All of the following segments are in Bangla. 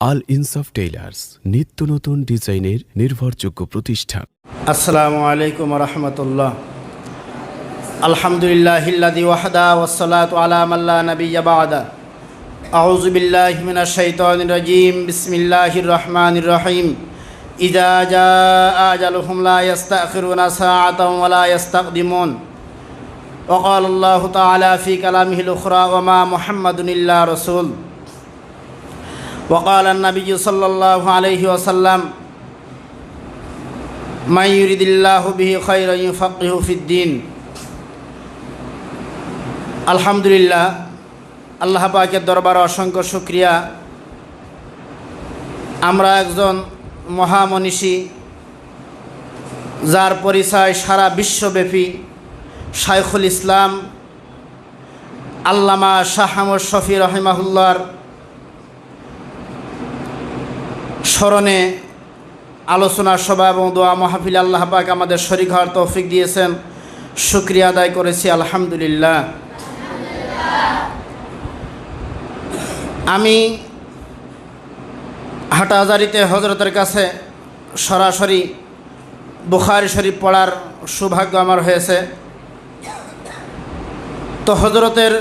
আল ইনসাফ টেইলার্স নিত্য নতুন ডিজাইনের নির্ভরযোগ্য প্রতিষ্ঠান আসসালামু আলাইকুম রহমতুল্লাহ আলহামদুলিল্লাহ হিল্লাদি ওয়াহদা ওসলাত আলা মাল্লা নবিয়া বাদা আউযু বিল্লাহি মিনাশ শাইতানির রাজিম বিসমিল্লাহির রহমানির রহিম ইজা জাআ আজালুহুম লা ইস্তাখিরুনা সাআতান ওয়া লা ইস্তাকদিমুন وقال الله تعالى في كلامه الأخرى وما محمد إلا رسول وقال النبي صلى الله عليه وسلم من يريد الله به خيرا يفقه في الدين আলহামদুলিল্লাহ আল্লাহ পাকের দরবারে অসংখ্য শুক্রিয়া আমরা একজন মহামনীষী যার পরিচয় সারা বিশ্বব্যাপী শাইখুল ইসলাম আল্লামা শাহ আহমদ শফি রহিমাহুল্লার স্মরণে আলোচনা সভা এবং দোয়া মাহফিল আল্লাহ পাক আমাদের শরীর হওয়ার তৌফিক দিয়েছেন। শুক্রিয়া আদায় করেছি, আলহামদুলিল্লাহ। আমি হাটাহাজারিতে হজরতের কাছে সরাসরি বুখারি শরীফ পড়ার সৌভাগ্য আমার হয়েছে। তো হজরতের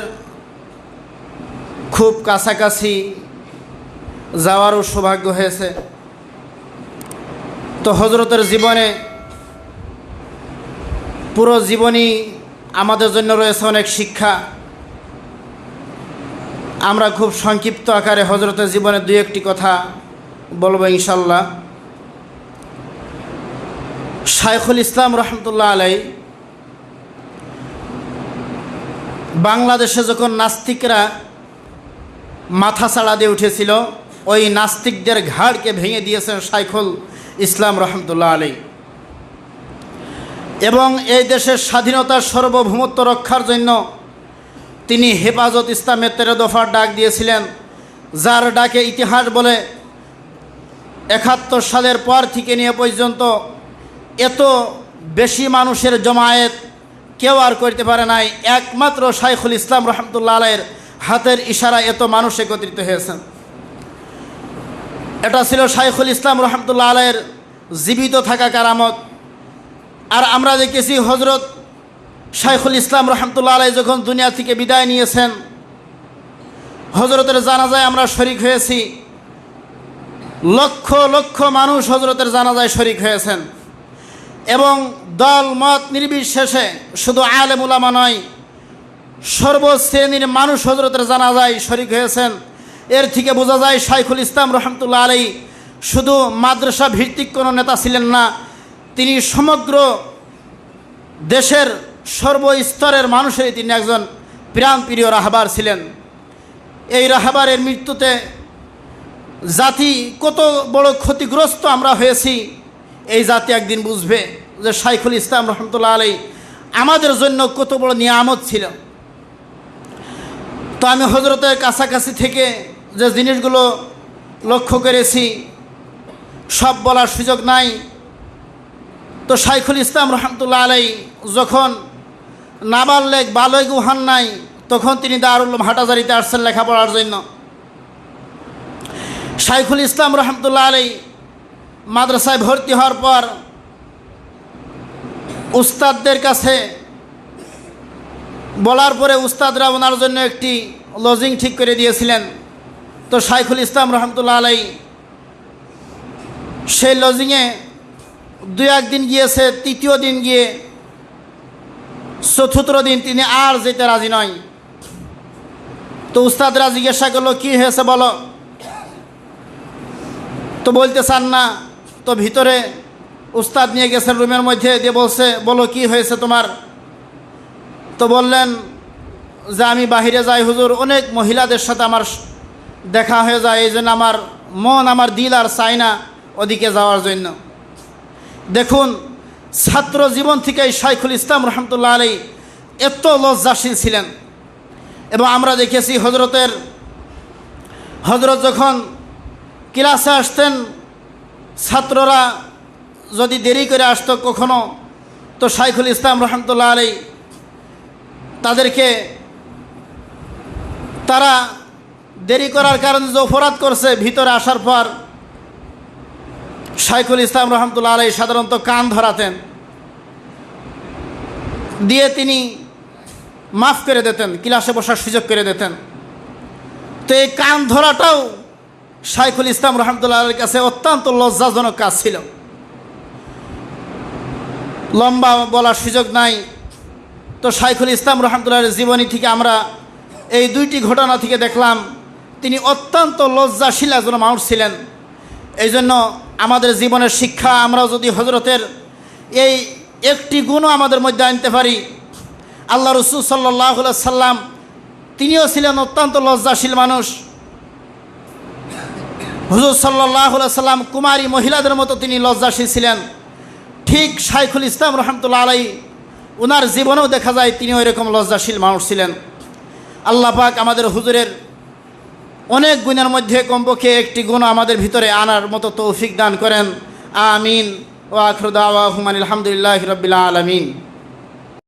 খুব কাছাকাছি যাওয়ারও সৌভাগ্য হয়েছে। তো হজরতের জীবনে পুরো জীবনই আমাদের জন্য রয়েছে অনেক শিক্ষা। আমরা খুব সংক্ষিপ্ত আকারে হজরতের জীবনে দুই একটি কথা বলব ইনশাল্লাহ শাইখুল ইসলাম রহমতুল্লাহ আলাই বাংলাদেশে যখন নাস্তিকরা মাথা ছাড়া দিয়ে উঠেছিল, ওই নাস্তিকদের ঘাড়কে ভেঙে দিয়েছেন শাইখুল। ইসলাম রহমতুল্লাহ আলী এবং এই দেশের স্বাধীনতার সার্বভৌমত্ব রক্ষার জন্য তিনি হেফাজত ইসলামের তেরো দফার ডাক দিয়েছিলেন, যার ডাকে ইতিহাস বলে একাত্তর সালের পর থেকে নিয়ে পর্যন্ত এত বেশি মানুষের জমায়েত কেউ আর করতে পারে নাই। একমাত্র শাইখুল ইসলাম রহমতুল্লাহ আলের হাতের ইশারা এত মানুষ একত্রিত হয়েছেন। এটা ছিল শাইখুল ইসলাম রহমতুল্লাহ আলের জীবিত থাকা কারামত। আর আমরা দেখেছি হজরত শাইখুল ইসলাম রহমতুল্লাহ আলাই যখন দুনিয়া থেকে বিদায় নিয়েছেন হজরতের জানাজায় আমরা শরিক হয়েছি। লক্ষ লক্ষ মানুষ হজরতের জানাজায় শরিক হয়েছেন। এবং দল, মত নির্বিশেষে শুধু আলেম উলামা নয়, সর্বশ্রেণীর মানুষ হজরতের জানাজায় শরিক হয়েছেন। এর থেকে বোঝা যায় শাইখুল ইসলাম রহমতুল্লাহ আলী শুধু মাদ্রাসা ভিত্তিক কোনো নেতা ছিলেন না, তিনি সমগ্র দেশের সর্বস্তরের মানুষেরই তিনি একজন প্রাণপ্রিয় রাহাবার ছিলেন। এই রাহাবারের মৃত্যুতে জাতি কত বড় ক্ষতিগ্রস্ত আমরা হয়েছি, এই জাতি একদিন বুঝবে যে শাইখুল ইসলাম রহমতুল্লাহ আলী আমাদের জন্য কত বড় নিয়ামত ছিল। তো আমি হজরতের কাছাকাছি থেকে যে জিনিসগুলো লক্ষ্য করেছি, সব বলার সুযোগ নাই। তো শাইখুল ইসলাম রহমতুল্লাহ আলাই যখন নাবাল্লেক বালয় গুহান নাই, তখন তিনি দারুল হাটাজারিতে আসছেন লেখাপড়ার জন্য। শাইখুল ইসলাম রহমতুল্লাহ আলাই মাদ্রাসায় ভর্তি হওয়ার পর উস্তাদদের কাছে বলার পরে উস্তাদরা ওনার জন্য একটি লজিং ঠিক করে দিয়েছিলেন। তো শাইখুল ইসলাম রহমতুল্লাহ আলাই সেই লজিংয়ে দু একদিন গিয়েছে, তৃতীয় দিন গিয়ে চতুর্থ দিন তিনি আর যেতে রাজি নয়। তো উস্তাদরা জিজ্ঞাসা করল, কী হয়েছে বলো? তো বলতে চান না। তো ভিতরে উস্তাদ নিয়ে গেছেন রুমের মধ্যে, দিয়ে বলছে, বলো, কি হয়েছে তোমার? তো বললেন যে, আমি বাহিরে যাই, হুজুর। অনেক মহিলাদের সাথে আমার দেখা হয়ে যায়, এই জন্য আমার মন, আমার দিল আর চাই না ওদিকে যাওয়ার জন্য। দেখুন, ছাত্র জীবন থেকে শাইখুল ইসলাম রহমতুল্লাহ আলী এত লজ্জাশীল ছিলেন। এবং আমরা দেখেছি হজরতের হজরত যখন ক্লাসে আসতেন, ছাত্ররা যদি দেরি করে আসতো কখনো, তো শাইখুল ইসলাম রহমতুল্লাহ আলী তাদেরকে, তারা দেরি করার কারণে যে অপরাধ করছে, ভিতরে আসার পর শাইখুল ইসলাম রহমতুল্লাহ আলাই সাধারণত কান ধরাতেন। দিয়ে তিনি মাফ করে দিতেন, ক্লাসে বসার সুযোগ করে দিতেন। তো এই কান ধরাটাও শাইখুল ইসলাম রহমতুল্লাহ আলের কাছে অত্যন্ত লজ্জাজনক কাজ ছিল। লম্বা বলার সুযোগ নাই। তো শাইখুল ইসলাম রহমতুল্লাহের জীবনী থেকে আমরা এই দুইটি ঘটনা থেকে দেখলাম তিনি অত্যন্ত লজ্জাশীল একজন মানুষ ছিলেন। এই জন্য আমাদের জীবনের শিক্ষা আমরা যদি হজরতের এই একটি গুণও আমাদের মধ্যে আনতে পারি, আল্লাহ রসুল সাল্লাহ সাল্লাম তিনিও ছিলেন অত্যন্ত লজ্জাশীল মানুষ। হুজুর সাল্লাহ সাল্লাম কুমারী মহিলাদের মতো তিনি লজ্জাশীল ছিলেন। ঠিক শাইখুল ইসলাম রহমতুল্লাহ আলাই ওনার জীবনেও দেখা যায় তিনি ওই রকম লজ্জাশীল মানুষ ছিলেন। আল্লাহ পাক আমাদের হুজুরের অনেক গুণের মধ্যে কমপক্ষে একটি গুণ আমাদের ভিতরে আনার মতো তৌফিক দান করেন। আমিন। ও আখরুদা হুমান আলহামদুলিল্লাহ রবিল্লা আলমিন।